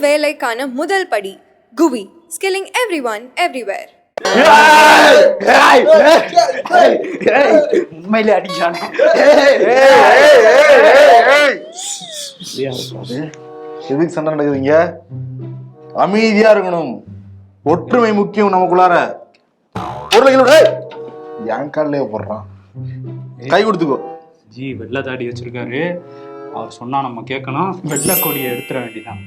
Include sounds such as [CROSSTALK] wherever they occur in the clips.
வேலைக்கான முதல் படி குவி ஸ்கில்லிங் எவ்ரி ஒன் எவ்ரிவேர் உண்மையிலே அடிக்கிறானே எதுக்கு சண்டை நடக்குதுங்க அமைதியா இருக்கணும் ஒற்றுமை முக்கியம் நமக்குள்ளார பொருளைகளோட என் காலிலே போடுறான் கை கொடுத்துக்கோ ஜி வெள்ளை தாடி வச்சிருக்காரு. அவர் சொன்னா நம்ம கேட்கணும். வெள்ளை கொடியை எடுத்துட வேண்டியதான்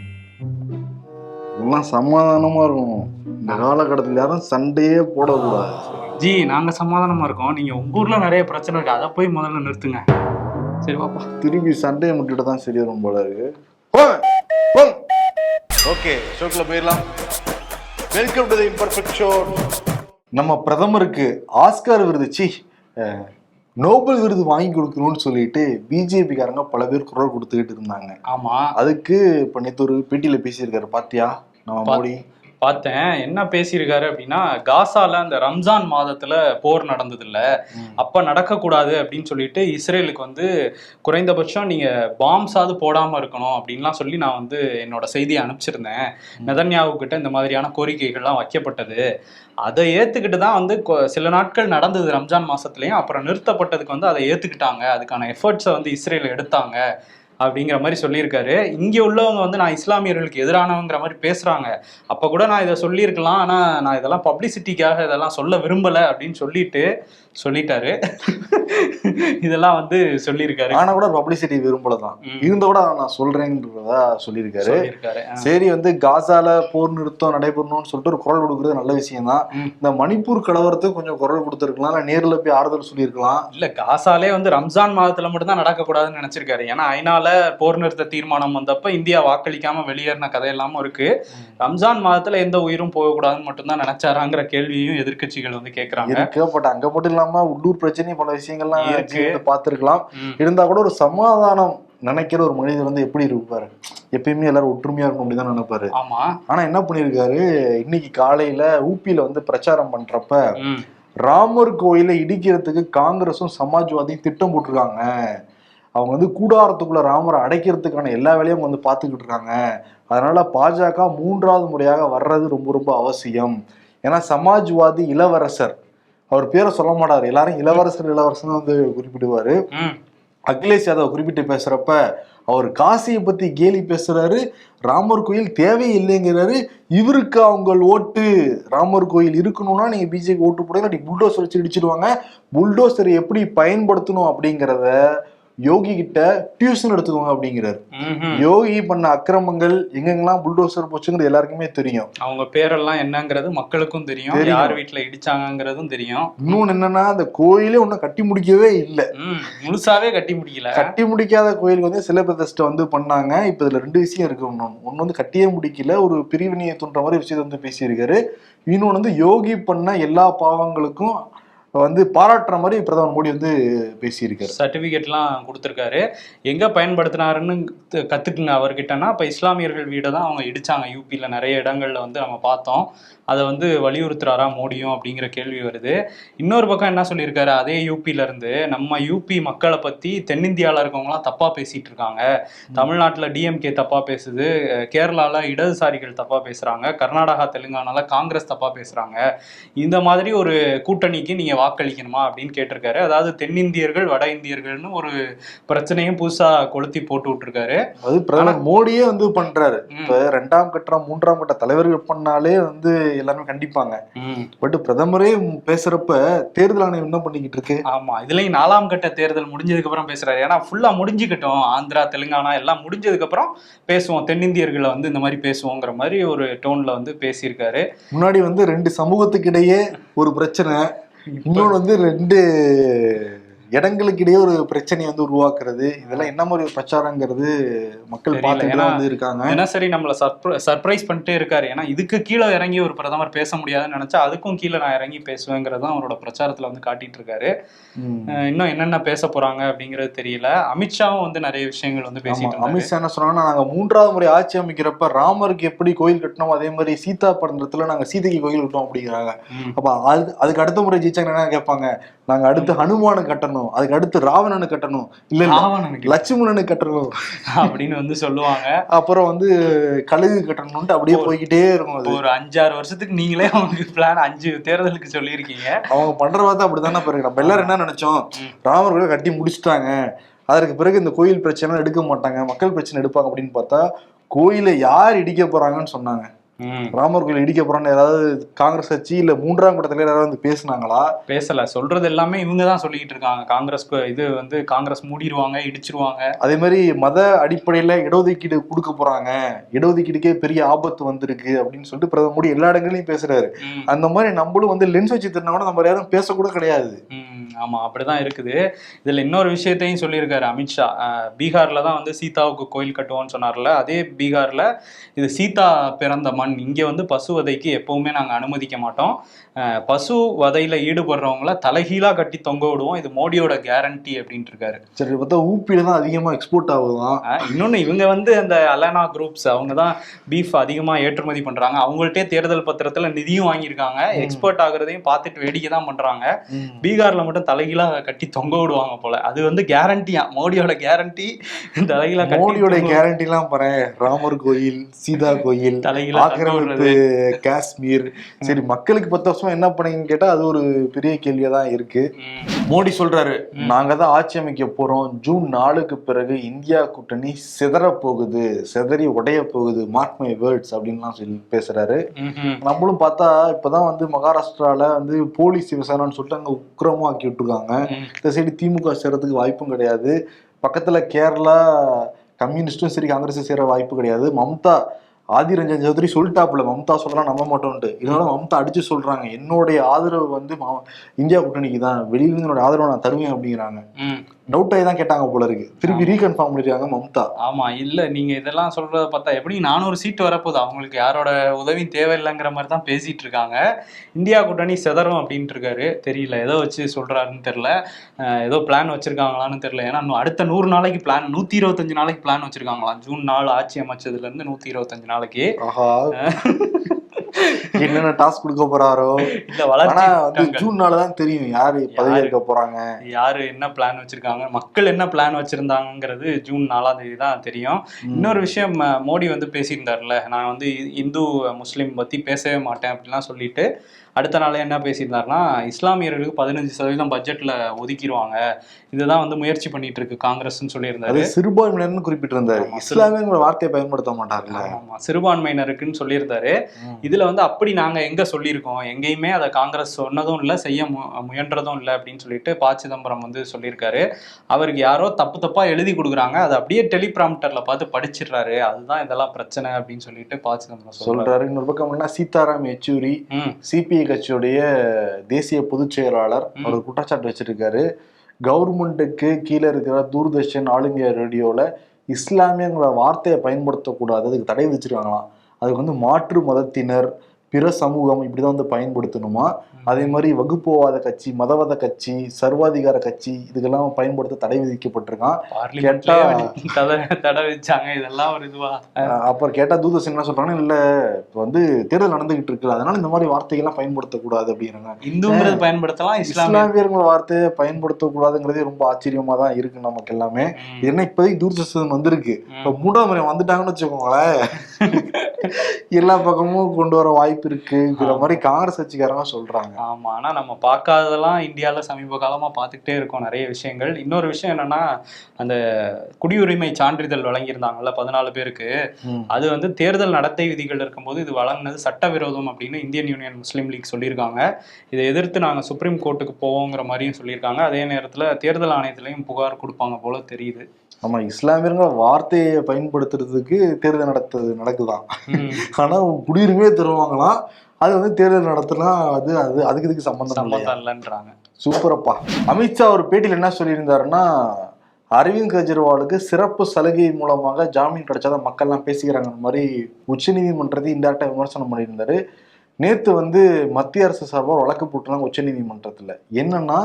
எல்லாம் சமாதானமா இருக்கணும். இந்த காலகட்டத்தில் யாரும் சண்டையே போடக்கூடாது. ஜி நாங்க சமாதானமா இருக்கோம். நீங்க உங்க ஊர்ல நிறைய பிரச்சனை இருக்கு. அதை போய் முதல்ல நிறுத்துங்க. சரி பாப்பா திருப்பி சண்டையை முட்டிட்டு தான் சரி வரும் போல இருக்கு. ஓகே ஷோக்கில் போயிடலாம். Welcome to the imperfect show நம்ம பிரதமருக்கு ஆஸ்கார் விருது. சி நோபல் விருது வாங்கி கொடுக்கணும்னு சொல்லிட்டு பிஜேபிக்காரங்க பல பேர் குரல் கொடுத்துக்கிட்டு இருந்தாங்க. ஆமா. அதுக்கு இப்போ நேற்று ஒரு பேட்டியில பேசியிருக்காரு பாத்தியா? நம்ம மோடி? பார்த்தேன். என்ன பேசியிருக்காரு அப்படின்னா காசால அந்த ரம்ஜான் மாதத்துல போர் நடந்தது இல்ல. அப்ப நடக்கக்கூடாது அப்படின்னு சொல்லிட்டு இஸ்ரேலுக்கு வந்து குறைந்தபட்சம் நீங்க பாம்ஸாவது போடாம இருக்கணும் அப்படின்லாம் சொல்லி நான் வந்து என்னோட செய்தியை அனுப்பிச்சிருந்தேன். நெதன்யாவு கிட்ட இந்த மாதிரியான கோரிக்கைகள்லாம் வைக்கப்பட்டது. அதை ஏத்துக்கிட்டு தான் வந்து சில நாட்கள் நடந்தது ரம்ஜான் மாசத்துலயும். அப்புறம் நிறுத்தப்பட்டதுக்கு வந்து அதை ஏத்துக்கிட்டாங்க. அதுக்கான எஃபர்ட்ஸை வந்து இஸ்ரேல் எடுத்தாங்க. அப்படிங்கிற மாதிரி சொல்லியிருக்காரு. இங்க உள்ளவங்க வந்து நான் இஸ்லாமியர்களுக்கு எதிரானவங்கிற மாதிரி பேசுறாங்க. அப்ப கூட நான் இதை சொல்லியிருக்கலாம். ஆனா நான் இதெல்லாம் பப்ளிசிட்டிக்காக இதெல்லாம் சொல்ல விரும்பல அப்படின்னு சொல்லிட்டு சொல்லிட்டாரு. [LAUGHS] இதெல்லாம் வந்து சொல்லியிருக்காரு. ஆனா கூட பப்ளிசிட்டி விரும்பலதான். ம். இருந்த கூட நான் சொல்றேன்றதா சொல்லியிருக்காரு. சரி வந்து காசால போர் நிறுத்தம் நடைபெறணும்னு சொல்லிட்டு ஒரு குரல் கொடுக்கறது நல்ல விஷயம் தான். இந்த மணிப்பூர் கலவரத்துக்கு கொஞ்சம் குரல் கொடுத்துருக்கலாம். இல்ல நேர்ல போய் ஆறுதல் சொல்லியிருக்கலாம். இல்ல காசாலே வந்து ரம்ஜான் மாதத்துல மட்டும் தான் நடக்கக்கூடாதுன்னு நினைச்சிருக்காரு. ஏன்னா ஐநால போர் நிறுத்த தீர்மானம் வந்தப்ப இந்தியா வாக்களிக்காம வெளியேறின கதையெல்லாமும் இருக்கு. ரம்ஜான் மாதத்துல எந்த உயிரும் போகக்கூடாதுன்னு மட்டும்தான் நினைச்சாராங்கிற கேள்வியும் எதிர்க்கட்சிகள் வந்து கேக்குறாங்க. பட் அங்க மட்டும் இல்லாம உள்ளூர் பிரச்சனை பல விஷயங்கள்லாம் இருக்கு. பார்த்திருக்கலாம். இருந்தா கூட ஒரு சமாதானம் நினைக்கிற ஒரு மனிதர் வந்து எப்படி இருப்பாரு எப்பயுமே எல்லாரும் ஒற்றுமையா இருக்கணும் அப்படிதான் நினைப்பாரு. ஆமா. ஆனா என்ன பண்ணிருக்காரு? இன்னைக்கு காலையில ஊபியில வந்து பிரச்சாரம் பண்றப்ப. ராமர் கோயிலை இடிக்கிறதுக்கு காங்கிரஸும் சமாஜ்வாதியும் திட்டம் போட்டிருக்காங்க. அவங்க வந்து கூடாரத்துக்குள்ள ராமரை அடைக்கிறதுக்கான எல்லா வேலையும் அவங்க வந்து பார்த்துக்கிட்டு இருக்காங்க. அதனால பாஜக மூன்றாவது முறையாக வர்றது ரொம்ப ரொம்ப அவசியம். ஏன்னா சமாஜ்வாதி இளவரசர் அவர் பேரை சொல்ல மாட்டார். எல்லாரும் இளவரசர் இளவரசர் வந்து குறிப்பிடுவாரு. அகிலேஷ் யாதவ் குறிப்பிட்டு பேசுறப்ப அவர் காசியை பத்தி கேலி பேசுறாரு. ராமர் கோயில் தேவையில்லைங்கிறாரு. இவருக்கு அவங்க ஓட்டு. ராமர் கோயில் இருக்கணும்னா நீங்க பிஜேபி ஓட்டு போடுங்க புல்டோசர் வச்சு இடிச்சிடுவாங்க. புல்டோசர் எப்படி பயன்படுத்தணும் அப்படிங்கிறத யோகி கிட்ட டியூஷன் எடுத்துக்கோங்க அப்படிங்கிறாரு. யோகி பண்ண அக்கிரமங்கள் எங்கெங்கெல்லாம் புல்டோசர் போச்சுங்கிறது எல்லாருக்குமே தெரியும். அவங்க பேரெல்லாம் என்னங்கிறது மக்களுக்கும் தெரியும். யார் வீட்டுல இடிச்சாங்கங்கிறதும் தெரியும். இன்னொன்னு என்னன்னா அந்த கோயிலே ஒன்னும் கட்டி முடிக்கவே இல்லை. முழுசாவே கட்டி முடிக்கல. கட்டி முடிக்காத கோயிலுக்கு வந்து சில பிரதிஷ்டை வந்து பண்ணாங்க. இப்ப இதுல ரெண்டு விஷயம் இருக்கு. ஒண்ணு ஒண்ணு வந்து கட்டியே முடிக்கல. ஒரு பிரிவினையை தூண்டுற மாதிரி விஷயத்தை வந்து பேசியிருக்காரு. இன்னொன்னு வந்து யோகி பண்ண எல்லா பாவங்களுக்கும் வந்து பாராட்டுற மாதிரி பிரதமர் மோடி வந்து பேசியிருக்காரு. சர்டிபிகேட்லாம் கொடுத்துருக்காரு. எங்கே பயன்படுத்தினாருன்னு கற்றுக்குங்க அவர்கிட்டனா இப்போ இஸ்லாமியர்கள் வீடை தான் அவங்க இடித்தாங்க யூபியில் நிறைய இடங்களில் வந்து நம்ம பார்த்தோம். அதை வந்து வலியுறுத்துறாரா மோடியும் அப்படிங்கிற கேள்வி வருது. இன்னொரு பக்கம் என்ன சொல்லியிருக்காரு? அதே யூபில இருந்து நம்ம யூபி மக்களை பத்தி தென்னிந்தியால இருக்கவங்களாம் தப்பா பேசிட்டு இருக்காங்க. தமிழ்நாட்டுல டிஎம்கே தப்பா பேசுது. அஹ் கேரளால இடதுசாரிகள் தப்பா பேசுறாங்க. கர்நாடகா தெலுங்கானால காங்கிரஸ் தப்பா பேசுறாங்க. இந்த மாதிரி ஒரு கூட்டணிக்கு நீங்க வாக்களிக்கணுமா அப்படின்னு கேட்டிருக்காரு. அதாவது தென்னிந்தியர்கள் வட இந்தியர்கள்னு ஒரு பிரச்சனையும் புதுசா கொளுத்தி போட்டு விட்டுருக்காரு. அது பிரதமர் மோடியே வந்து பண்றாரு. ம். இப்ப ரெண்டாம் கட்டம் மூன்றாம் கட்ட தலைவர்கள் பண்ணாலே வந்து எல்லாருமே கண்டிப்பாங்க. பட் பிரதமரே பேசுறப்ப தேர்தல் ஆணையம் என்ன பண்ணிக்கிட்டு இருக்கு? ஆமா இதுலயும் நாலாம் கட்ட தேர்தல் முடிஞ்சதுக்கு அப்புறம் பேசுறாரு. ஏன்னா ஃபுல்லா முடிஞ்சுக்கிட்டோம். ஆந்திரா தெலுங்கானா எல்லாம் முடிஞ்சதுக்கு அப்புறம் பேசுவோம். தென்னிந்தியர்களை வந்து இந்த மாதிரி பேசுவோங்கிற மாதிரி ஒரு டோன்ல வந்து பேசியிருக்காரு. முன்னாடி வந்து ரெண்டு சமூகத்துக்கு இடையே ஒரு பிரச்சனை [LAUGHS] இன்னொன்று வந்து ரெண்டு இடங்களுக்கு இடையே ஒரு பிரச்சனையை வந்து உருவாக்குறது இதெல்லாம் என்ன மாதிரி ஒரு பிரச்சாரங்கிறது மக்கள் பார்த்துட்டு ஏன்னா- வந்து இருக்காங்க. தினசரி நம்மள சர்ப்ரைஸ் பண்ணிட்டே இருக்காரு. ஏன்னா இதுக்கு கீழே இறங்கி ஒரு பிரதமர் பேச முடியாதுன்னு நினைச்சா அதுக்கும் கீழே நான் இறங்கி பேசுவேங்கிறத அவரோட பிரச்சாரத்துல வந்து காட்டிட்டு இருக்காரு. இன்னும் என்னென்ன பேச போறாங்க அப்படிங்கிறது தெரியல. அமித்ஷாவும் வந்து நிறைய விஷயங்கள் வந்து பேசிட்டு அமித்ஷா என்ன சொன்னாங்கன்னா நாங்க மூன்றாவது முறை ஆட்சி அமைக்கிறப்ப ராமருக்கு எப்படி கோயில் கட்டணும் அதே மாதிரி சீதா படத்துல நாங்க சீதைக்கு கோயில் கட்டணும் அப்படிங்கிறாங்க. அப்ப அது அதுக்கு அடுத்த முறை ஜெயிச்சாங்க என்ன கேட்பாங்க? நாங்க அடுத்து ஹனுமானை கட்டணும். கட்டணும். அதுக்கு அடுத்து ராவணனு கட்டணும். இல்ல லட்சுமணனு கட்டணும். அப்படின்னு வந்து சொல்லுவாங்க. அப்புறம் வந்து கழுகு கட்டணும்ட்டு அப்படியே போய்கிட்டே இருக்கும் அது. ஒரு அஞ்சாறு வருஷத்துக்கு நீங்களே அவங்களுக்கு பிளான் அஞ்சு தேர்தலுக்கு சொல்லியிருக்கீங்க. அவங்க பண்ற பார்த்தா அப்படித்தானே பாருங்க நம்ம எல்லாரும் என்ன நினைச்சோம்? ராமர் கோயில் கட்டி முடிச்சிட்டாங்க. அதற்கு பிறகு இந்த கோயில் பிரச்சனை எடுக்க மாட்டாங்க. மக்கள் பிரச்சனை எடுப்பாங்க அப்படின்னு பார்த்தா கோயிலை யார் இடிக்க போறாங்கன்னு சொன்னாங்க. ராமர் கோயில் இடிக்க போறான்னு யாராவது காங்கிரஸ் கட்சி இல்ல மூன்றாம் கூட்டத்துல யாராவது வந்து பேசுனாங்களா? பேசல. சொல்றது எல்லாமே இவங்க தான் சொல்லிக்கிட்டு இருக்காங்க. காங்கிரஸ் இது வந்து காங்கிரஸ் மூடிடுவாங்க இடிச்சிருவாங்க. அதே மாதிரி மத அடிப்படையில இடஒதுக்கீடு கொடுக்க போறாங்க. இடஒதுக்கீடுக்கே பெரிய ஆபத்து வந்திருக்கு அப்படின்னு சொல்லிட்டு பிரதமர் மோடி எல்லா இடங்களையும் பேசுறாரு. அந்த மாதிரி நம்மளும் வந்து லென்ஸ் வச்சு தின்னா கூட நம்ம யாரும் பேசக்கூட கிடையாது. ஆமா அப்படிதான் இருக்குது. இதுல இன்னொரு விஷயத்தையும் சொல்லியிருக்காரு அமித்ஷா பீகார்ல தான் வந்து சீதாவுக்கு கோயில் கட்டுவோம்னு சொன்னார்ல. அதே பீகார்ல இது சீதா பிறந்த மண் இங்க வந்து பசு வதைக்கு எப்பவுமே நாங்க அனுமதிக்க மாட்டோம். பசு வதையில ஈடுபடுறவங்கள தலைகீழா கட்டி தொங்க விடுவோம். இது மோடியோட கேரண்டி அப்படின்ட்டு இருக்காரு. சரி பார்த்தா ஊப்பியில தான் அதிகமா எக்ஸ்போர்ட் ஆகுதான் அஹ், இன்னொன்னு இவங்க வந்து அந்த அலனா குரூப்ஸ் அவங்க தான் பீஃப் அதிகமா ஏற்றுமதி பண்றாங்க. அவங்கள்ட்டே தேர்தல் பத்திரத்துல நிதியும் வாங்கியிருக்காங்க. எக்ஸ்போர்ட் ஆகுறதையும் பார்த்துட்டு வேடிக்கை தான் பண்றாங்க. பீகார்ல மட்டும் தலைகீழா கட்டி தொங்க விடுவாங்க போல. அது வந்து கேரண்டியா மோடியோட கேரண்டி தலைகீழா கட்டி மோடியோட தொங்க- கேரண்டி எல்லாம் பாரு ராமர் கோயில் சீதா கோயில் தலைகீழா தொங்க ஆக்கிரமிப்பு. காஷ்மீர். சரி மக்களுக்கு பத்து வருஷமா என்ன பண்ணீங்கன்னு கேட்டா அது ஒரு பெரிய கேள்வியா தான் இருக்கு மோடி சொல்றாரு நாங்க தான் ஆட்சி அமைக்க போறோம். ஜூன் நாலுக்கு பிறகு இந்தியா கூட்டணி சிதற போகுது. சிதறி உடைய போகுது. மார்க் மை வேர்ட்ஸ் அப்படின்லாம் சொல்லி பேசுறாரு. நம்மளும் பார்த்தா இப்பதான் வந்து மகாராஷ்டிரால வந்து போலீஸ் விசாரணைன்னு சொல்லிட்டு அங்க உக்கிரமா ஆக்கி விட்டுருக்காங்க. இந்த சைடு திமுக சேரத்துக்கு வாய்ப்பும் கிடையாது. பக்கத்துல கேரளா கம்யூனிஸ்டும் சரி காங்கிரஸும் சேர வாய்ப்பு கிடையாது. மம்தா ஆதி ரஞ்சன் சௌத்ரி சொல்லிட்டாப்புல மம்தா சொல்லலாம் நம்ப மாட்டோம்ட்டு இதனால மம்தா அடிச்சு சொல்றாங்க. என்னுடைய ஆதரவு வந்து இந்தியா கூட்டணிக்கு தான் வெளியில என்னோட ஆதரவை நான் தருவேன் அப்படிங்கிறாங்க. டவுட் ஆகி தான் கேட்டாங்க போல இருக்கு. திருப்பி ரீகன்ஃபார்ம் பண்ணிருக்காங்க மம்தா. ஆமா இல்ல நீங்க இதெல்லாம் சொல்றத பார்த்தா எப்படி நானூறு சீட்டு வரப்போகுது? அவங்களுக்கு யாரோட உதவியும் தேவையில்லைங்கிற மாதிரி தான் பேசிட்டு இருக்காங்க. இந்தியா கூட்டணி செதறும் அப்படின்ட்டு இருக்காரு. தெரியல ஏதோ வச்சு சொல்றாருன்னு தெரியல. ஏதோ பிளான் வச்சிருக்காங்களான்னு தெரியல. ஏன்னா அடுத்த நூறு நாளைக்கு பிளான் நூத்தி இருபத்தஞ்சு நாளைக்கு பிளான் வச்சிருக்காங்களாம். ஜூன் நாலு ஆட்சி அமைச்சதுல இருந்து நூத்தி இருபத்தஞ்சு நாளைக்கு. என்னென்ன டாஸ்க் கொடுக்க போறாரோ? ஆனா வளர்ச்சி வந்து திட்டங்கள். ஜூன் நாள் தான் தெரியும் யாரு பதவி? இருக்க போறாங்க. யாரு என்ன பிளான் வச்சிருக்காங்க? மக்கள் என்ன பிளான் வச்சிருந்தாங்கிறது ஜூன் நாலாம் தேதி தான் தெரியும். இன்னொரு விஷயம் மோடி வந்து பேசியிருந்தார்ல நான் வந்து இந்து முஸ்லீம் பத்தி பேசவே மாட்டேன் அப்படிலாம் சொல்லிட்டு அடுத்த நாளே என்ன பேசியிருந்தாருன்னா இஸ்லாமியர்களுக்கு பதினஞ்சு சதவீதம் பட்ஜெட்ல ஒதுக்கிடுவாங்க. இதுதான் வந்து முயற்சி பண்ணிட்டு இருக்கு காங்கிரஸ்னு சொல்லியிருந்தாரு சிறுபான்மையினர்னு குறிப்பிட்டிருந்தாரு. இஸ்லாமியங்கிற வார்த்தையை பயன்படுத்த மாட்டார்ல ஆமா சிறுபான்மையினருக்குன்னு சொல்லியிருந்தாரு. இதுல வந்து அப்படி நாங்க எங்க சொல்லியிருக்கோம்? எங்கேயுமே அதை காங்கிரஸ் சொன்னதும் இல்லை செய்ய முயன்றதும் இல்லை அப்படின்னு சொல்லிட்டு ப சிதம்பரம் வந்து சொல்லியிருக்காரு. அவருக்கு யாரோ தப்பு தப்பா எழுதி கொடுக்குறாங்க. அதை அப்படியே டெலிபிராம்டர்ல பார்த்து படிச்சிடுறாரு. அதுதான் இதெல்லாம் பிரச்சனை அப்படின்னு சொல்லிட்டு ப சிதம்பரம் சொல்றாரு. இன்னொரு பக்கம் என்ன? சீதாராம் யெச்சூரி ம். சிபிஐ கட்சியுடைய தேசிய பொதுச் செயலாளர். அவர் குற்றச்சாட்டு வச்சிருக்காரு. கவர்மெண்ட்டுக்கு கீழே இருக்கிற தூர்தர்ஷன் ஆல் இந்தியா ரேடியோல இஸ்லாமியங்கிற வார்த்தையை பயன்படுத்தக்கூடாது. அதுக்கு தடை விதிச்சிருக்காங்களாம். அதுக்கு வந்து மாற்று மதத்தினர் பிற சமூகம் இப்படிதான் வந்து பயன்படுத்தணுமா? அதே மாதிரி வகுப்புவாத கட்சி மதவாத கட்சி சர்வாதிகார கட்சி இதுக்கெல்லாம் பயன்படுத்த தடை விதிக்கப்பட்டிருக்கான். கேட்டா- தடை வச்சாங்க. இதெல்லாம் ஒரு இதுவா? அப்புறம் கேட்டா தூதர்ஷன் என்ன சொல்றாங்கன்னா இல்ல இப்ப வந்து தேர்தல் நடந்துகிட்டு இருக்கு அதனால இந்த மாதிரி வார்த்தைகள்லாம் பயன்படுத்தக்கூடாது அப்படிங்கிறாங்க. இந்துங்கிறது பயன்படுத்தலாம் இஸ்லாமிய இஸ்லாமியர்கள் வார்த்தையை பயன்படுத்தக்கூடாதுங்கிறதே ரொம்ப ஆச்சரியமா தான் இருக்கு நமக்கு எல்லாமே. என்ன இப்போதைக்கு தூர்தர்ஷன் வந்திருக்கு. இப்ப மூன்றாம் முறை வந்துட்டாங்கன்னு வச்சுக்கோங்களேன். [LAUGHS] எல்லா பக்கமும் கொண்டு வர வாய்ப்பு இருக்குங்கிற மாதிரி காங்கிரஸ் கட்சிக்காரங்க சொல்றாங்க. ஆமா. ஆனா நம்ம பார்க்காததெல்லாம் இந்தியால சமீப காலமா பார்த்துக்கிட்டே இருக்கோம் நிறைய விஷயங்கள். இன்னொரு விஷயம் என்னன்னா அந்த குடியுரிமை சான்றிதழ் வழங்கியிருந்தாங்கல்ல பதினாலு பேருக்கு. அது வந்து தேர்தல் நடத்தை விதிகள் இருக்கும்போது இது வழங்கினது சட்டவிரோதம் அப்படின்னு இந்தியன் யூனியன் முஸ்லீம் லீக் சொல்லியிருக்காங்க. இதை எதிர்த்து நாங்க சுப்ரீம் கோர்ட்டுக்கு போவோங்கிற மாதிரியும் சொல்லியிருக்காங்க. அதே நேரத்துல தேர்தல் ஆணையத்திலையும் புகார் கொடுப்பாங்க போல தெரியுது. ஆமா இஸ்லாமியர்கள் வார்த்தையை பயன்படுத்துறதுக்கு தேர்தல் நடத்துறது நடக்குதான். ம். ஆனா குடியுரிமையே தருவாங்களாம் அது வந்து தேர்தல் நடத்தினா அது அது அதுக்கு இதுக்கு சம்மந்தம் இல்லைன்றாங்க. சூப்பரப்பா. அமித்ஷா ஒரு பேட்டியில் என்ன சொல்லியிருந்தாருன்னா அரவிந்த் கெஜ்ரிவாலுக்கு சிறப்பு சலுகை மூலமாக ஜாமீன் கிடைச்சாதான் மக்கள்லாம் பேசிக்கிறாங்க அந்த மாதிரி உச்சநீதிமன்றத்தை இன்டெரக்டா விமர்சனம் பண்ணியிருந்தாரு. நேத்து வந்து மத்திய அரசு சார்பாக வழக்கு போட்டுருந்தாங்க உச்சநீதிமன்றத்துல என்னன்னா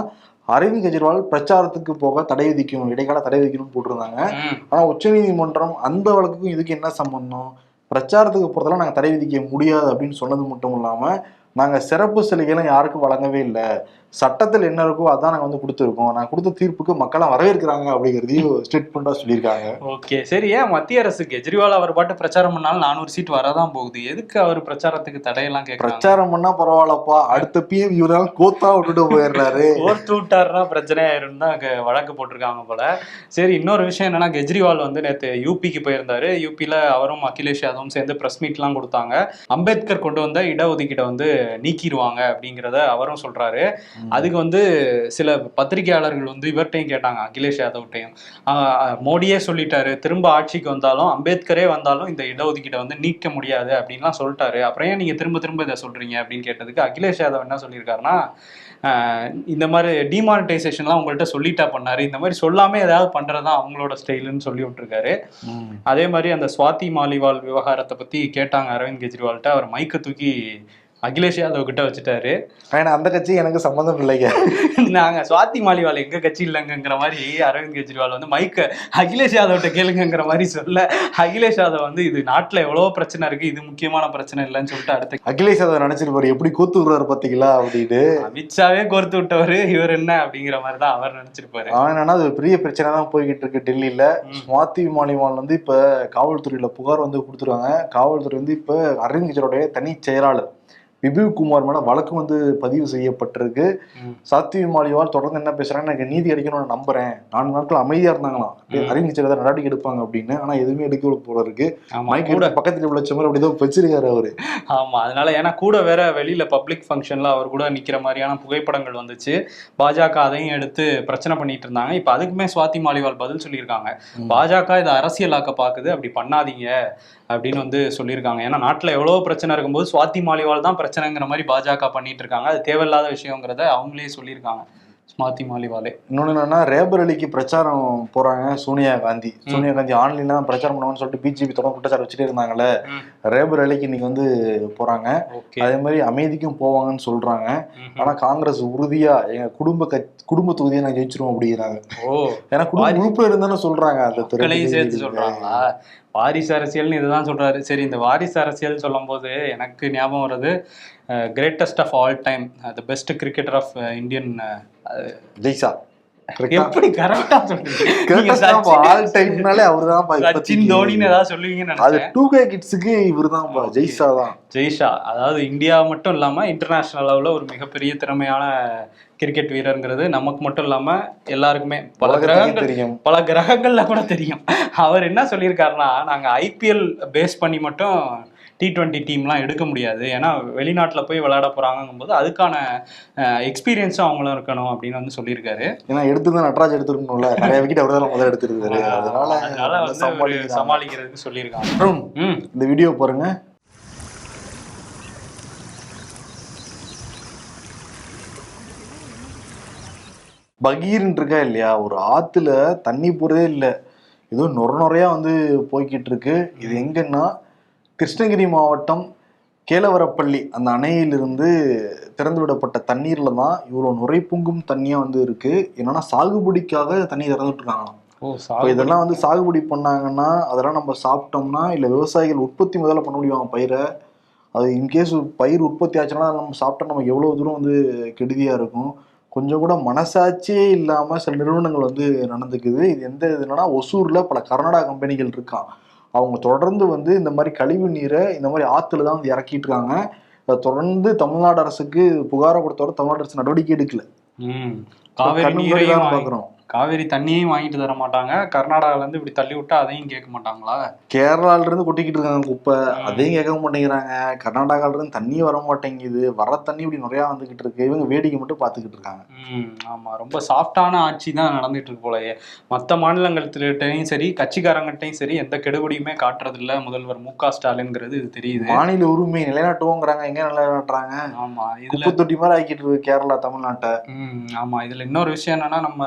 அரவிந்த் கெஜ்ரிவால் பிரச்சாரத்துக்கு போக தடை விதிக்கணும் இடைக்கால தடை விதிக்கணும்னு போட்டிருந்தாங்க. ஆனா உச்சநீதிமன்றம் அந்த வழக்குக்கும் இதுக்கு என்ன சம்பந்தம்? பிரச்சாரத்துக்கு போறதெல்லாம் நாங்க தடை விதிக்க முடியாது அப்படின்னு சொன்னது மட்டும் இல்லாம நாங்க சிறப்பு சலுகைலாம் யாருக்கும் வழங்கவே இல்லை. சட்டத்தில் என்ன இருக்கோ அதான் நாங்க வந்து கொடுத்துருக்கோம். நான் கொடுத்த தீர்ப்புக்கு மக்களாம் வரவேற்கிறாங்க அப்படிங்கிறதையும் ஸ்டேட்மெண்டா சொல்லியிருக்காங்க. ஓகே சரி ஏன் மத்திய அரசு கெஜ்ரிவால் அவர் பாட்டு பிரச்சாரம் பண்ணாலும் நானூறு சீட் வரதான் போகுது. எதுக்கு அவர் பிரச்சாரத்துக்கு தடையெல்லாம் கேட்கறாங்க? பிரச்சாரம் பண்ணா பரவாயில்லப்பா. அடுத்த பிஎம் இவரால் கோத்தா விட்டுட்டு போயிடுறாரு. கோர்ட் விட்டாருன்னா பிரச்சனை ஆயிரும் தான் அங்க வழக்கு போட்டிருக்காங்க போல. சரி இன்னொரு விஷயம் என்னன்னா கெஜ்ரிவால் வந்து நேற்று யூபிக்கு போயிருந்தாரு. யூபியில் அவரும் அகிலேஷ் யாதவும் சேர்ந்து ப்ரெஸ் மீட்லாம் கொடுத்தாங்க. அம்பேத்கர் கொண்டு வந்த இடஒதுக்கீடை வந்து நீக்கிடுவாங்க அப்படிங்கிறத அவரும் சொல்றாரு. அதுக்கு வந்து சில பத்திரிகையாளர்கள் வந்து இவர்கிட்டையும் கேட்டாங்க அகிலேஷ் யாதவ்கிட்டையும் மோடியே சொல்லிட்டாரு திரும்ப ஆட்சிக்கு வந்தாலும் அம்பேத்கரே வந்தாலும் இந்த இடஒதுக்கீடை வந்து நீக்க முடியாது அப்படின்லாம் சொல்லிட்டாரு. அப்புறம் ஏன் நீங்க திரும்ப திரும்ப இதை சொல்றீங்க அப்படின்னு கேட்டதுக்கு அகிலேஷ் யாதவ் என்ன சொல்லியிருக்காருன்னா இந்த மாதிரி டிமானிட்டைசேஷன்லாம் உங்கள்கிட்ட சொல்லிட்டா பண்ணாரு. இந்த மாதிரி சொல்லாம ஏதாவது பண்றதா அவங்களோட ஸ்டைலுன்னு சொல்லி விட்டுருக்காரு. அதே மாதிரி அந்த சுவாதி மாலிவால் விவகாரத்தை பத்தி கேட்டாங்க அரவிந்த் கெஜ்ரிவால்கிட்ட அவர் மைக்கை தூக்கி அகிலேஷ் யாதவ் கிட்ட வச்சுட்டாரு. ஏன்னா அந்த கட்சி எனக்கு சம்மந்தம் இல்லைங்க. நாங்க சுவாதி மாலிவால் எங்க கட்சி இல்லைங்கிற மாதிரி அரவிந்த் கெஜ்ரிவால் வந்து மைக்க அகிலேஷ் யாதவ்கிட்ட கேளுங்கிற மாதிரி சொல்ல அகிலேஷ் யாதவ் வந்து இது நாட்டுல எவ்வளவு பிரச்சனை இருக்கு இது முக்கியமான பிரச்சனை இல்லைன்னு சொல்லிட்டு அடுத்து அகிலேஷ் யாதவ் நினைச்சிருப்பாரு எப்படி கூத்து விடுறாரு பாத்தீங்களா அப்படின்னு. அமித்ஷாவே கோர்த்து விட்டவர் இவர் என்ன அப்படிங்கிற மாதிரி தான் அவர் நினைச்சிருப்பாரு அவன் என்னன்னா அது பெரிய பிரச்சனை தான் போய்கிட்டு இருக்கு டெல்லியில. ம். ஸ்வாதி மாலிவால் வந்து இப்ப காவல்துறையில புகார் வந்து கொடுத்துருவாங்க. காவல்துறை வந்து இப்ப அரவிந்த் கெஜ்ரிவாலுடைய தனி செயலாளர். விபிவ் குமார் மேல வழக்கு வந்து பதிவு செய்யப்பட்டிருக்கு. ம். சாத்வி மாலிவால் தொடர்ந்து என்ன பேசுறாங்க எனக்கு நீதி கிடைக்கணும்னு நான் நம்புறேன். நான்கு நாட்கள் அமைதியா இருந்தாங்களாம். அரவிந்த் கெஜ்ரிவால் நடவடிக்கை எடுப்பாங்க அப்படின்னு. ஆனா எதுவுமே எடுக்க போல இருக்கு. கூட பக்கத்துல உள்ள மாதிரி அப்படி ஏதோ வச்சிருக்காரு அவரு. ஆமா அதனால ஏன்னா கூட வேற வெளியில பப்ளிக் ஃபங்க்ஷன்ல அவர் கூட நிக்கிற மாதிரியான புகைப்படங்கள் வந்துச்சு. பாஜக அதையும் எடுத்து பிரச்சனை பண்ணிட்டு இருந்தாங்க. இப்ப அதுக்குமே சுவாதி மாலிவால் பதில் சொல்லியிருக்காங்க. பாஜக இதை அரசியலாக்க பாக்குது. அப்படி பண்ணாதீங்க. அப்படின்னு வந்து சொல்லியிருக்காங்க. ஏன்னா நாட்டுல எவ்வளவு பிரச்சனை இருக்கும்போது சுவாதி மாலிவால் தான் பிரச்சனைங்கிற மாதிரி பாஜக பண்ணிட்டு இருக்காங்க. அது தேவையில்லாத விஷயங்கிறத அவங்களே சொல்லியிருக்காங்க. ஸ்வாதி மாலிவாலே. இன்னொன்னு என்னன்னா ரேபர் அலிக்கு பிரச்சாரம் போறாங்க சோனியா காந்தி. சோனியா காந்தி ஆன்லைன்ல தான் பிரச்சாரம் பண்ணுவாங்கன்னு சொல்லிட்டு பிஜேபி தொடர்ந்து குற்றச்சாட்டு வச்சுட்டே இருந்தாங்கல்ல. ரேபர் அலிக்கு இன்னைக்கு வந்து போறாங்க. அதே மாதிரி அமைதிக்கும் போவாங்கன்னு சொல்றாங்க. ஆனா காங்கிரஸ் உறுதியா எங்க குடும்ப கட்சி குடும்ப தொகுதியை நான் ஜெயிச்சிருவோம் அப்படிங்கிறாங்க. ஏன்னா குடும்ப உறுப்பு இருந்தானே சொல்றாங்க அந்த துறை சேர்த்து சொல்றாங்களா? வாரிசு அரசியல்னு இதுதான் சொல்றாரு. சரி இந்த வாரிசு அரசியல் சொல்லும்போது எனக்கு ஞாபகம் வருது greatest of all time the best cricketer of Indian ஜெய்சா எப்படி கரெக்டா சொல்றீங்க? ஆல் டைம்னாலே அவர்தான் சச்சின் தோனின்னு ஏதாவது அது நினைச்சேன். டூ கே கிட்ஸுக்கு இவர் தான் Okay. ஜெய்சா தான். ஜெய்ஷா. அதாவது இந்தியா மட்டும் இல்லாம இன்டர்நேஷனல் லெவலில் ஒரு மிகப்பெரிய திறமையான கிரிக்கெட் வீரருங்கிறது நமக்கு மட்டும் இல்லாம எல்லாருக்குமே. பல கிரகங்கள் தெரியும். பல கிரகங்கள்ல கூட தெரியும். அவர் என்ன சொல்லியிருக்காருன்னா நாங்க ஐபிஎல் பேஸ் பண்ணி மட்டும் டி டுவெண்ட்டி டீம்லாம் எடுக்க முடியாது. ஏன்னா வெளிநாட்டில் போய் விளையாட போறாங்கும்போது அதுக்கான எக்ஸ்பீரியன்ஸும் அவங்களும் இருக்கணும் அப்படின்னு வந்து சொல்லியிருக்காரு. ஏன்னா எடுத்திருந்தா நட்ராஜ் எடுத்துருக்கணும்ல. நிறைய விக்கெட் அவர் தான் முதல்ல எடுத்திருந்தாரு அதனால அதனால வந்து. சமாளிக்கிறதுக்கு சொல்லியிருக்காங்க. இந்த வீடியோ பாருங்க. பகீர்னு இருக்கா இல்லையா? ஒரு ஆத்துல தண்ணி போறதே இல்லை. ஏதோ நொர நொறையா வந்து போய்கிட்டு இருக்கு. இது எங்கன்னா கிருஷ்ணகிரி மாவட்டம் கேலவரப்பள்ளி அந்த அணையிலிருந்து திறந்து விடப்பட்ட தண்ணீர்ல தான் இவ்வளோ நுரை பொங்கும் தண்ணியா வந்து இருக்கு. என்னன்னா சாகுபடிக்காக தண்ணி திறந்து விட்டுருக்காங்களாம் ஓ இப்போ சாகு இதெல்லாம் வந்து சாகுபடி பண்ணாங்கன்னா அதெல்லாம் நம்ம சாப்பிட்டோம்னா இல்லை விவசாயிகள் உற்பத்தி முதல்ல பண்ண முடியும் பயிரை. அது இன்கேஸ் பயிர் உற்பத்தி ஆச்சுன்னா நம்ம சாப்பிட்டா நமக்கு எவ்வளோ தூரம் வந்து கெடுதியாக இருக்கும். கொஞ்சம் கூட மனசாட்சியே இல்லாமல் சில நிறுவனங்கள் வந்து நடந்துக்குது. இது எந்த இதுனா ஒசூரில் பல கர்நாடகா கம்பெனிகள் இருக்கான் அவங்க தொடர்ந்து வந்து இந்த மாதிரி கழிவு நீரை இந்த மாதிரி ஆற்றுல தான் வந்து இறக்கிட்டு இருக்காங்க. தொடர்ந்து தமிழ்நாடு அரசுக்கு புகாரை கொடுத்தவரை தமிழ்நாடு அரசு நடவடிக்கை எடுக்கல. காவேரி நீரையும் பார்க்குறோம். காவேரி தண்ணியையும் வாங்கிட்டு தர மாட்டாங்க. கர்நாடகால இருந்து இப்படி தள்ளி விட்டா அதையும் கேட்க மாட்டாங்களா? கேரளால இருந்து கொட்டிக்கிட்டு இருக்காங்க குப்பை. அதையும் கேட்க மாட்டேங்கிறாங்க. கர்நாடகால இருந்து தண்ணி வர மாட்டேங்குது. வர தண்ணி இப்படி நிறைய வந்துகிட்டு இருக்கு. இவங்க வேடிக்கை மட்டும் பார்த்துக்கிட்டு இருக்காங்க. ம் ஆமா. ரொம்ப சாஃப்டான ஆட்சி தான் நடந்துட்டு இருக்கு போலயே. மற்ற மாநிலங்கள்கிட்டையும் சரி கட்சிக்காரங்கள்ட்டையும் சரி எந்த கெடுபிடியுமே காட்டுறது இல்ல முதல்வர் மு க ஸ்டாலின்ங்கிறது இது தெரியுது. மாநில உரிமை நிலைநாட்டுவோங்கிறாங்க. எங்க நிலைநாட்டுறாங்க? ஆமா. இதுல தொட்டி மாதிரி ஆக்கிட்டு இருக்கு கேரளா தமிழ்நாட்டை. ஆமா. இதுல இன்னொரு விஷயம் என்னன்னா நம்ம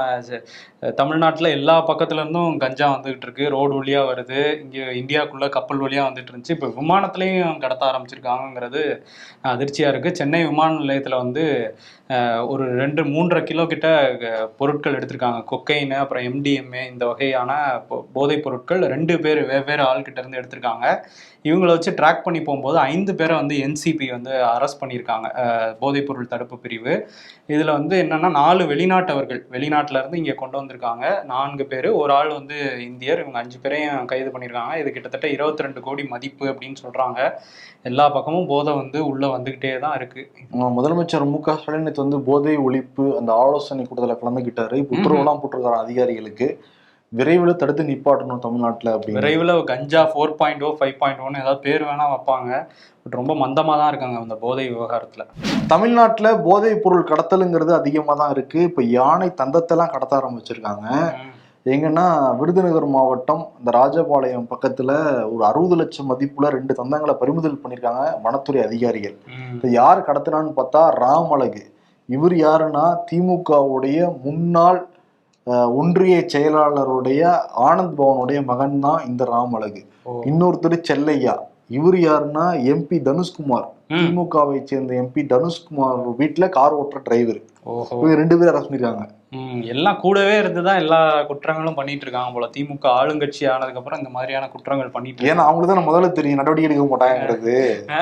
தமிழ்நாட்டில் எல்லா பக்கத்துலேருந்தும் கஞ்சா வந்துகிட்டு இருக்கு. ரோடு வழியாக வருது. இங்கே இந்தியாவுக்குள்ளே கப்பல் வழியாக வந்துட்டு இருந்துச்சு. இப்போ விமானத்துலேயும் கடத்த ஆரம்பிச்சிருக்காங்கங்கிறது அதிர்ச்சியாக இருக்குது சென்னை விமான நிலையத்தில் வந்து ஒரு ரெண்டு மூன்றரை கிலோ கிட்ட பொருட்கள் எடுத்திருக்காங்க. கொக்கைனு அப்புறம் எம்டிஎம்ஏ இந்த வகையான போதைப் பொருட்கள் ரெண்டு பேர் வெவ்வேறு ஆள்கிட்ட இருந்து எடுத்திருக்காங்க. இவங்கள வச்சு ட்ராக் பண்ணி போகும்போது ஐந்து பேரை வந்து என்சிபி வந்து அரெஸ்ட் பண்ணியிருக்காங்க. போதைப்பொருள் தடுப்பு பிரிவு. இதில் வந்து என்னன்னா நாலு வெளிநாட்டவர்கள் வெளிநாட்டுல இருந்து இங்கே கொண்டு வந்திருக்காங்க. நான்கு பேர் ஒரு ஆள் வந்து இந்தியர் இவங்க அஞ்சு பேரையும் கைது பண்ணியிருக்காங்க. இது கிட்டத்தட்ட இருபத்தி ரெண்டு கோடி மதிப்பு அப்படின்னு சொல்றாங்க. எல்லா பக்கமும் போதை வந்து உள்ள வந்துகிட்டே தான் இருக்கு. ஆமா, முதலமைச்சர் மு க ஸ்டாலின் வந்து போதை ஒழிப்பு அந்த ஆலோசனை கூட்டத்தில் கலந்துக்கிட்டாரு உத்தரவுலாம் போட்டிருக்காரு அதிகாரிகளுக்கு. விரைவில் தடுத்து நிப்பாட்டணும் தமிழ்நாட்டுல அப்படின்னு. விரைவில் கஞ்சா four point O five point one ஏதாவது பேர் வேணா வைப்பாங்க. பட் ரொம்ப மந்தமாக தான் இருக்காங்க அந்த போதை விவகாரத்தில். தமிழ்நாட்டுல போதைப் பொருள் கடத்தலுங்கிறது அதிகமா தான் இருக்கு. இப்ப யானை தந்தத்தெல்லாம் கடத்த ஆரம்பிச்சிருக்காங்க. எங்கன்னா விருதுநகர் மாவட்டம் இந்த ராஜபாளையம் பக்கத்துல ஒரு அறுபது லட்சம் மதிப்புல ரெண்டு தந்தங்களை பறிமுதல் பண்ணியிருக்காங்க வனத்துறை அதிகாரிகள். இது யார் கடத்தினான்னு பார்த்தா ராமழகு இவர் யாருன்னா திமுகவுடைய முன்னாள் ஒன்றிய செயலாளருடைய ஆனந்த் பவனுடைய மகன் தான் இந்த ராமழகு. ஓ. இன்னொருத்தர் செல்லையா. இவர் யாருன்னா எம்பி தனுஷ்குமார். திமுகவை சேர்ந்த எம்பி தனுஷ்குமார் வீட்டுல கார் ஓட்டுற டிரைவர். இவங்க ரெண்டு பேரும் அரெஸ்ட் பண்ணிருக்காங்க எல்லாம் கூடவே இருந்து தான் எல்லா குற்றங்களும் பண்ணிட்டு இருக்காங்க போல. திமுக ஆளுங்கட்சி ஆனதுக்கு இந்த மாதிரியான குற்றங்கள் பண்ணிட்டு ஏன்னா அவங்களுக்கு தான் முதல்ல தெரியும் நடவடிக்கை எடுக்க மாட்டாங்கிறது.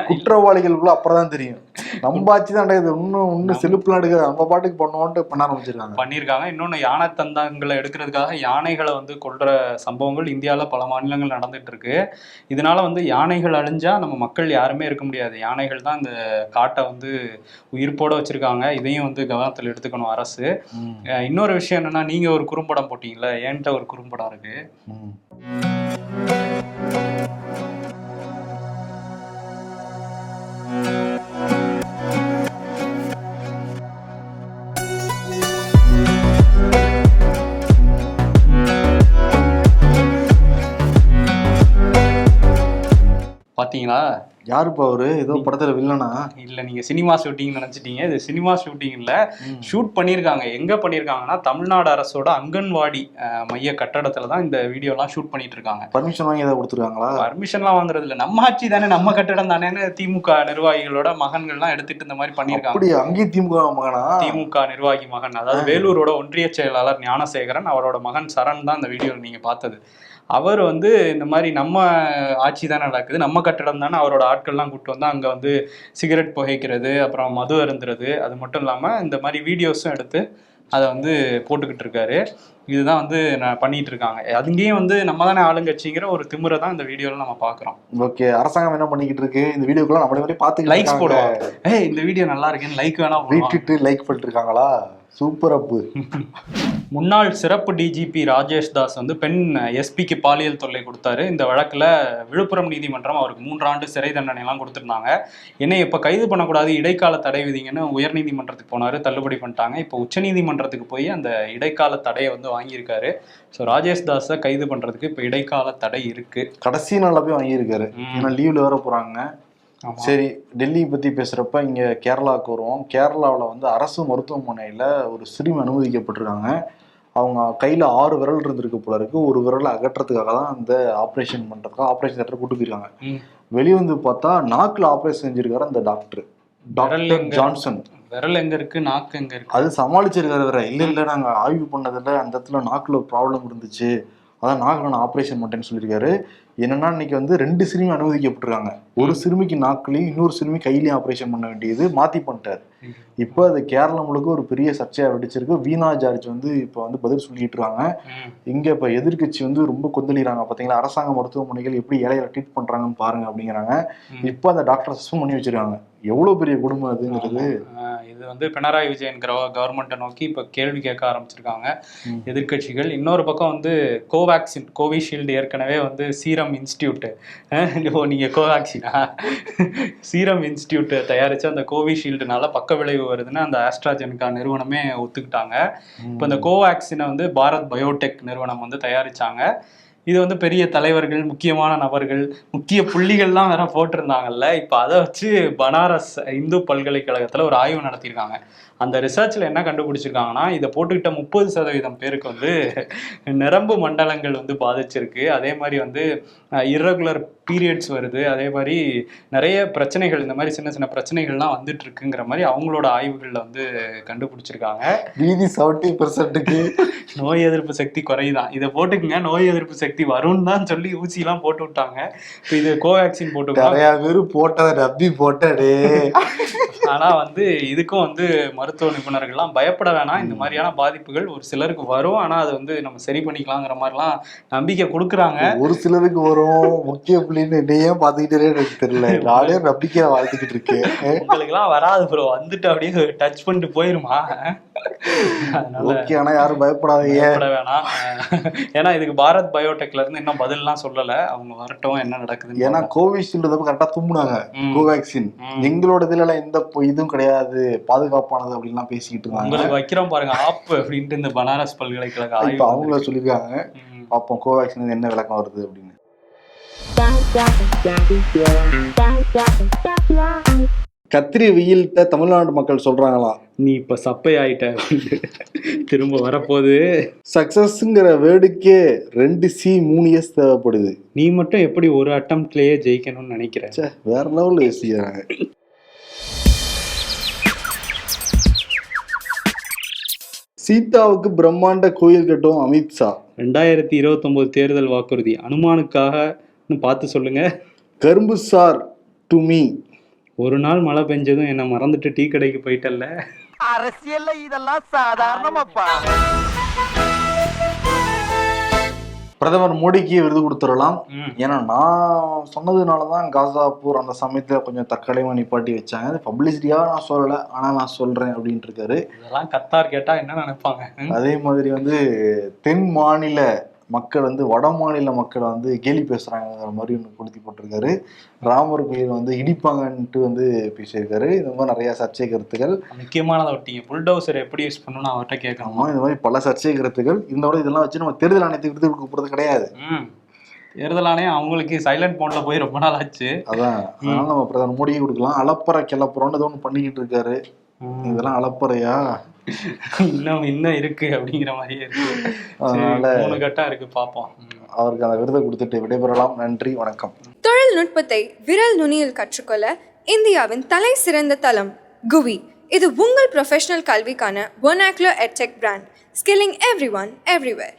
குற்றவாளிகளுக்குள்ள அப்புறம் தான் தெரியும். [LAUGHS] நம்ம ஆட்சி தான் நடக்குது இன்னும் இன்னும் செலுப்புலாம் எடுக்காது. நம்ம பாட்டுக்கு பண்ணுவோன்ட்டு பண்ண ஆரம்பிச்சிருக்காங்க. பண்ணியிருக்காங்க இன்னொன்று யானை தந்தங்களை எடுக்கிறதுக்காக யானைகளை வந்து கொல்ற சம்பவங்கள் இந்தியாவில் பல மாநிலங்கள் நடந்துட்டு இருக்கு இதனால வந்து யானைகள் அழிஞ்சா நம்ம மக்கள் யாருமே இருக்க முடியாது. யானைகள் தான் இந்த காட்டை வந்து உயிர்ப்போட வச்சிருக்காங்க. இதையும் வந்து கவனத்தில் எடுத்துக்கணும் அரசு. இன்னொரு விஷயம் என்னன்னா நீங்க ஒரு குறும்படம் போட்டீங்கல்ல? என்கிட்ட ஒரு குறும்படம் இருக்கு. யாருப்பா அவரு? ஏதோ படத்துல வில்லனா இல்ல நீங்க சினிமா ஷூட்டிங் நினைச்சிட்டீங்க. இது சினிமா ஷூட்டிங் இல்ல. ஷூட் பண்ணியிருக்காங்க. எங்க பண்ணியிருக்காங்கன்னா தமிழ்நாடு அரசோட அங்கன்வாடி மைய கட்டடத்துல தான் இந்த வீடியோலாம் ஷூட் பண்ணிட்டு இருக்காங்க பர்மிஷன் வாங்கி ஏதாவது கொடுத்துருக்காங்களா? பர்மிஷன்லாம் வாங்குறது இல்ல நம்ம ஆட்சி தானே நம்ம கட்டடம் தானேன்னு திமுக நிர்வாகிகளோட மகன்கள்லாம் எடுத்துட்டு இந்த மாதிரி பண்ணியிருக்காங்க. அப்படி அங்கேயும் திமுக மகனா? திமுக நிர்வாகி மகன். அதாவது வேலூரோட ஒன்றிய செயலாளர் ஞானசேகரன் அவரோட மகன் சரண் தான் இந்த வீடியோவில் நீங்க பார்த்தது. அவர் வந்து இந்த மாதிரி நம்ம ஆட்சி தானே நடக்குது நம்ம கட்டடம் தானே அவரோட ஆட்கள்லாம் கூப்பிட்டு வந்து அங்கே வந்து சிகரெட் புகைக்கிறது அப்புறம் மது அருந்துறது அது மட்டும் இல்லாமல் இந்த மாதிரி வீடியோஸும் எடுத்து அதை வந்து போட்டுக்கிட்டு இருக்காரு. இதுதான் வந்து நான் பண்ணிட்டு இருக்காங்க. அதுங்கேயும் வந்து நம்ம தானே ஆளுங்கட்சிங்கிற ஒரு திமிரை தான் இந்த வீடியோவில் நம்ம பார்க்குறோம். ஓகே அரசாங்கம் என்ன பண்ணிக்கிட்டு இருக்கு? இந்த வீடியோக்குள்ள நம்மளே மாதிரி பாத்துக்கிட்டு லைக்ஸ். போடுவாங்க ஏய் இந்த வீடியோ நல்லா இருக்குன்னு லைக் வேணா விட்டுட்டு லைக் பண்ணிட்டு இருக்காங்களா? சூப்பர் அப்பு. முன்னாள் சிறப்பு டிஜிபி ராஜேஷ் தாஸ் வந்து பெண் எஸ்பிக்கு பாலியல் தொல்லை கொடுத்தாரு. இந்த வழக்குல விழுப்புரம் நீதிமன்றம் அவருக்கு மூன்றாண்டு சிறை தண்டனை எல்லாம் கொடுத்திருந்தாங்க. என்னை இப்ப கைது பண்ணக்கூடாது இடைக்கால தடை விதிங்கன்னு உயர்நீதிமன்றத்துக்கு போனாரு தள்ளுபடி பண்ணிட்டாங்க. இப்போ உச்சநீதிமன்றத்துக்கு போய் அந்த இடைக்கால தடையை வந்து வாங்கியிருக்காரு. ஸோ ராஜேஷ் தாஸை கைது பண்றதுக்கு இப்போ இடைக்கால தடை இருக்கு. கடைசி நாள்ல போய் வாங்கியிருக்காரு. ஏன்னா லீவ்ல வேற போறாங்க. ஆமா. சரி டெல்லி பத்தி பேசுறப்ப இங்க கேரளாவுக்கு வருவோம். கேரளாவுல வந்து அரசு மருத்துவமனையில ஒரு சிறுமி அனுமதிக்கப்பட்டிருக்காங்க. அவங்க கையில ஆறு விரல் இருந்திருக்கு போல இருக்கு. ஒரு விரலை அகற்றதுக்காக தான் அந்த ஆப்ரேஷன் பண்றதுக்காக ஆப்ரேஷன் தேட்டர் கூட்டு போயிருக்காங்க ம். வெளியே வந்து பார்த்தா நாக்குல ஆப்ரேஷன் செஞ்சிருக்காரு அந்த டாக்டர் டாக்டர்? ஜான்சன் விரல் எங்க இருக்கு? நாக்கு எங்க இருக்கு? அது சமாளிச்சிருக்காரு வேற. இல்ல இல்ல நாங்க ஆய்வு பண்ணதுல அந்த இடத்துல நாக்குல ப்ராப்ளம் இருந்துச்சு. அதான் நாக்குல நான் ஆப்ரேஷன் பண்ணிட்டேன்னு சொல்லியிருக்காரு. என்னன்னா இன்னைக்கு வந்து ரெண்டு சிறுமி அனுமதிக்கப்பட்டிருக்காங்க. ஒரு சிறுமிக்கு நாக்குலையும் இன்னொரு சிறுமி கையிலையும் ஆப்ரேஷன் பண்ண வேண்டியது மாத்தி பண்ணிட்டாரு. இப்போ அது கேரளா முழுக்க ஒரு பெரிய சர்ச்சையா வெடிச்சிருக்கு. வீணா ஜார்ஜ் வந்து இப்போ வந்து பதில் சொல்லிட்டு இருக்காங்க. இங்க இப்ப எதிர்க்கட்சி வந்து ரொம்ப கொந்தளிக்கிறாங்க. பாத்தீங்களா? அரசாங்க மருத்துவமனைகள் எப்படி ஏழைகளை ட்ரீட் பண்றாங்கன்னு பாருங்க அப்படிங்கிறாங்க. இப்போ அந்த டாக்டர் சஸ்பெண்ட் பண்ணி வச்சிருக்காங்க. எவ்வளவு பெரிய குடும்பம் அதுங்கிறது இது வந்து பினராயி விஜயன் கவர்மெண்ட்டை நோக்கி இப்போ கேள்வி கேட்க ஆரம்பிச்சிருக்காங்க. ம். எதிர்க்கட்சிகள். இன்னொரு பக்கம் வந்து கோவேக்சின் கோவிஷீல்டு ஏற்கனவே வந்து சீரம் இன்ஸ்டியூட் இப்போ நீங்க கோவேக்சினா? சீரம் இன்ஸ்டியூட் தயாரிச்ச அந்த கோவிஷீல்டுனால பக்க விளைவு வருதுன்னு அந்த ஆஸ்ட்ராஜெனிகா நிறுவனமே ஒத்துக்கிட்டாங்க. இப்போ இந்த கோவேக்சினை வந்து பாரத் பயோடெக் நிறுவனம் வந்து தயாரிச்சாங்க. இது வந்து பெரிய தலைவர்கள் முக்கியமான நபர்கள் முக்கிய புள்ளிகள்லாம் வேற போட்டிருந்தாங்கல்ல. இப்போ அதை வச்சு பனாரஸ் இந்து பல்கலைக்கழகத்துல ஒரு ஆய்வு நடத்தியிருக்காங்க. அந்த ரிசர்ச்ல என்ன கண்டுபிடிச்சிருக்காங்கன்னா இதை போட்டுக்கிட்ட முப்பது சதவீதம் பேருக்கு வந்து நரம்பு மண்டலங்கள் வந்து பாதிச்சிருக்கு. அதே மாதிரி வந்து இரகுலர் பீரியட்ஸ் வருது. அதே மாதிரி நிறைய பிரச்சனைகள் இந்த மாதிரி சின்ன சின்ன பிரச்சனைகள்லாம் வந்துட்டு இருக்குங்கிற மாதிரி அவங்களோட ஆய்வுகள்ல வந்து கண்டுபிடிச்சிருக்காங்க. மீதி செவன்டி பெர்சென்ட்டுக்கு நோய் எதிர்ப்பு சக்தி குறையுதான். இதை போட்டுக்குங்க நோய் எதிர்ப்பு சக்தி வரும்னு தான் சொல்லி ஊசிலாம் போட்டு விட்டாங்க. இது கோவேக்சின் போட்டுக்கலாம் நிறைய பேர் போட்டதை நம்பி போட்டடே ஆனா வந்து இதுக்கும் வந்து மருத்துவ நிபுணர்கள்லாம் பயப்பட வேணாம். இந்த மாதிரியான பாதிப்புகள் ஒரு சிலருக்கு வரும். ஆனா அது வந்து நம்ம சரி பண்ணிக்கலாங்கிற மாதிரிலாம் நம்பிக்கை கொடுக்குறாங்க. ஒரு சிலருக்கு வரும். முக்கிய புள்ளின்னு என்னையே பாத்துக்கிட்டே எனக்கு தெரியல. [LAUGHS] நானே நம்பிக்கையா வாழ்த்துக்கிட்டு இருக்கேன். உங்களுக்குலாம் வராது ப்ரோ வந்துட்டு அப்படியே டச் பண்ணிட்டு போயிருமா? ஓகே ஆனா யாரும் பயப்படாதீங்க பயப்பட வேணாம் ஏன்னா இதுக்கு பாரத் பயோடெக்ல இருந்து இன்னும் பதில்லாம் சொல்லல அவங்க வரட்டும் என்ன நடக்குதுன்னு ஏன்னா கோவிஷீல்டு கரெக்டா தும்புனாங்க. கோவேக்சின். எங்களோட இதுல எல்லாம் எந்த இதுவும் கிடையாது பாதுகாப்பானது அப்படின்லாம் பேசிக்கிட்டு இருந்தாங்க உங்களுக்கு வைக்கிறோம் பாருங்க ஆப் அப்படின்ட்டு இந்த பனாரஸ் பல்கலைக்கழக இப்ப ஆய்வு அவங்கள சொல்லிருக்காங்க ம். பார்ப்போம் கோவேக்சின் என்ன விளக்கம் வருது அப்படின்னு கத்திரி வெயில்கிட்ட தமிழ்நாடு மக்கள் சொல்றாங்களாம் நீ இப்ப சப்பை ஆயிட்ட. திரும்ப வரப்போகுது. சக்சஸ்ங்கிற வேர்டுக்கே ரெண்டு சி மூணு இயர்ஸ் தேவைப்படுது. நீ மட்டும் எப்படி ஒரு அட்டம்ப்ட்லயே ஜெயிக்கணும்னு நினைக்கிற? ச்சே, வேற லெவல்ல யோசிக்கிறாங்க. சீதாவுக்கு பிரம்மாண்ட கோயில் கட்டும் அமித்ஷா ரெண்டாயிரத்தி இருபத்தொன்பது தேர்தல் வாக்குறுதி. அனுமானுக்காக பார்த்து சொல்லுங்க. கரும்பு சார் டு மீ ஒரு நாள் மழை பெஞ்சதும் என்னை மறந்துட்டு டீ கடைக்கு போயிட்டல்ல. அரசியல்ல இதெல்லாம் சாதாரணமாப்பா. பிரதமர் மோடிக்கு விருது கொடுத்துடலாம். ஏன்னா நான் சொன்னதுனால தான் காசாப்பூர் அந்த சமயத்தில் கொஞ்சம் தற்கொலைமா நிப்பாட்டி வச்சாங்க. அது பப்ளிசிட்டியாக நான் சொல்லலை. ஆனால் நான் சொல்கிறேன் அப்படின்ட்டு இருக்காரு. இதெல்லாம் கத்தார் கேட்டா என்ன நினைப்பாங்க? அதே மாதிரி வந்து தென் மாநில மக்கள் வந்து வட மாநில மக்களை வந்து கேலி பேசுறாங்கிற மாதிரி ஒன்று கொளுத்தி போட்டிருக்காரு. ராமர் கோயில் வந்து இடிப்பாங்கன்ட்டு வந்து பேசியிருக்காரு. இந்த மாதிரி நிறைய சர்ச்சை கருத்துக்கள். முக்கியமானதை ஒட்டிங்க புல்டோசர் எப்படி யூஸ் பண்ணணும்னு அவர்கிட்ட கேட்கணுமா. இந்த மாதிரி பல சர்ச்சை கருத்துக்கள். இருந்தோட இதெல்லாம் வச்சு நம்ம தேர்தல் ஆணையத்துக்கு விருது கொடுக்க கிடையாது. தேர்தல் ஆணையம் அவங்களுக்கு சைலண்ட் மோட்ல போய் ரொம்ப நாள் ஆச்சு. அதான். அதனால நம்ம பிரதமர் மோடியை கொடுக்கலாம். அலப்பறை கிளப்புறோன்னு ஒன்று பண்ணிக்கிட்டு இருக்காரு. இதெல்லாம் அலப்பறையா? இன்னும் இன்னும் இருக்கு அப்படிங்கிற மாதிரியே இருக்கு. மூணு கட்டம் இருக்கு பாப்போம். ம். அவருக்கு அந்த விருதை கொடுத்துட்டு விடைபெறலாம். நன்றி வணக்கம். தொழில்நுட்பத்தை விரல் நுனியில் கற்றுக்கொள்ள இந்தியாவின் தலை சிறந்த தளம் குவி. இது உங்கள் ப்ரொஃபஷனல் கல்விக்கான ஒனாக்லோ edtech brand skilling every one everywhere